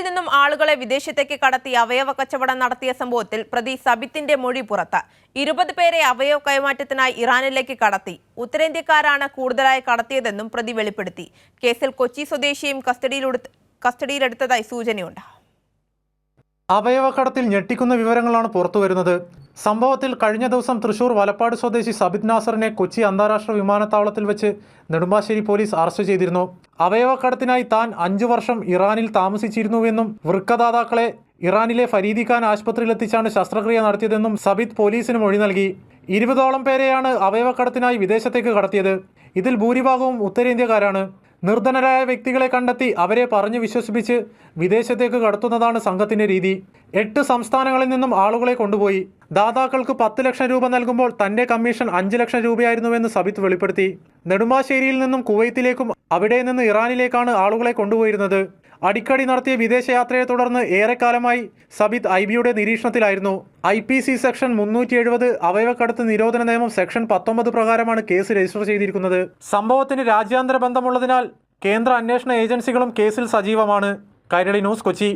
ഇന്ത്യയിൽ നിന്നും ആളുകളെ വിദേശത്തേക്ക് കടത്തി അവയവ കച്ചവടം നടത്തിയ സംഭവത്തിൽ പ്രതി സബിത്തിന്റെ മൊഴി പുറത്ത്. ഇരുപത് പേരെ അവയവ കൈമാറ്റത്തിനായി ഇറാനിലേക്ക് കടത്തി. ഉത്തരേന്ത്യക്കാരാണ് കൂടുതലായി കടത്തിയതെന്നും പ്രതി വെളിപ്പെടുത്തി. കേസിൽ കൊച്ചി സ്വദേശിയും കസ്റ്റഡിയിലെടുത്ത് കസ്റ്റഡിയിലെടുത്തതായി സൂചനയുണ്ട്. അവയവക്കടത്തിൽ ഞെട്ടിക്കുന്ന വിവരങ്ങളാണ് പുറത്തുവരുന്നത് സംഭവത്തിൽ കഴിഞ്ഞ ദിവസം തൃശൂർ വലപ്പാട് സ്വദേശി സബിത് നാസറിനെ കൊച്ചി അന്താരാഷ്ട്ര വിമാനത്താവളത്തിൽ വെച്ച് നെടുമ്പാശ്ശേരി പോലീസ് അറസ്റ്റ് ചെയ്തിരുന്നു. അവയവക്കടത്തിനായി താൻ അഞ്ചു വർഷം ഇറാനിൽ താമസിച്ചിരുന്നുവെന്നും വൃക്കദാതാക്കളെ ഇറാനിലെ ഫരീദി ഖാൻ ആശുപത്രിയിലെത്തിച്ചാണ് ശസ്ത്രക്രിയ നടത്തിയതെന്നും സബിത് പോലീസിന് മൊഴി നൽകി. ഇരുപതോളം പേരെയാണ് അവയവക്കടത്തിനായി വിദേശത്തേക്ക് കടത്തിയത്. ഇതിൽ ഭൂരിഭാഗവും ഉത്തരേന്ത്യക്കാരാണ്. നിർധനരായ വ്യക്തികളെ കണ്ടെത്തി അവരെ പറഞ്ഞു വിശ്വസിപ്പിച്ച് വിദേശത്തേക്ക് കടത്തുന്നതാണ് സംഘത്തിന്റെ രീതി. എട്ട് സംസ്ഥാനങ്ങളിൽ നിന്നും ആളുകളെ കൊണ്ടുപോയി. ദാതാക്കൾക്ക് പത്ത് ലക്ഷം രൂപ നൽകുമ്പോൾ തന്റെ കമ്മീഷൻ അഞ്ച് ലക്ഷം രൂപയായിരുന്നുവെന്ന് സബിത്ത് വെളിപ്പെടുത്തി. നെടുമ്പാശ്ശേരിയിൽ നിന്നും കുവൈത്തിലേക്കും അവിടെ നിന്ന് ഇറാനിലേക്കാണ് ആളുകളെ കൊണ്ടുപോയിരുന്നത്. അടിക്കടി നടത്തിയ വിദേശയാത്രയെ തുടർന്ന് ഏറെക്കാലമായി സബിത് ഐ ബിയുടെ നിരീക്ഷണത്തിലായിരുന്നു. ഐ പി സി സെക്ഷൻ മുന്നൂറ്റി എഴുപത് അവയവക്കടത്ത് നിരോധന നിയമം സെക്ഷൻ പത്തൊമ്പത് പ്രകാരമാണ് കേസ് രജിസ്റ്റർ ചെയ്തിരിക്കുന്നത്. സംഭവത്തിന് രാജ്യാന്തര ബന്ധമുള്ളതിനാൽ കേന്ദ്ര അന്വേഷണ ഏജൻസികളും കേസിൽ സജീവമാണ്. കൈരളി ന്യൂസ് കൊച്ചി.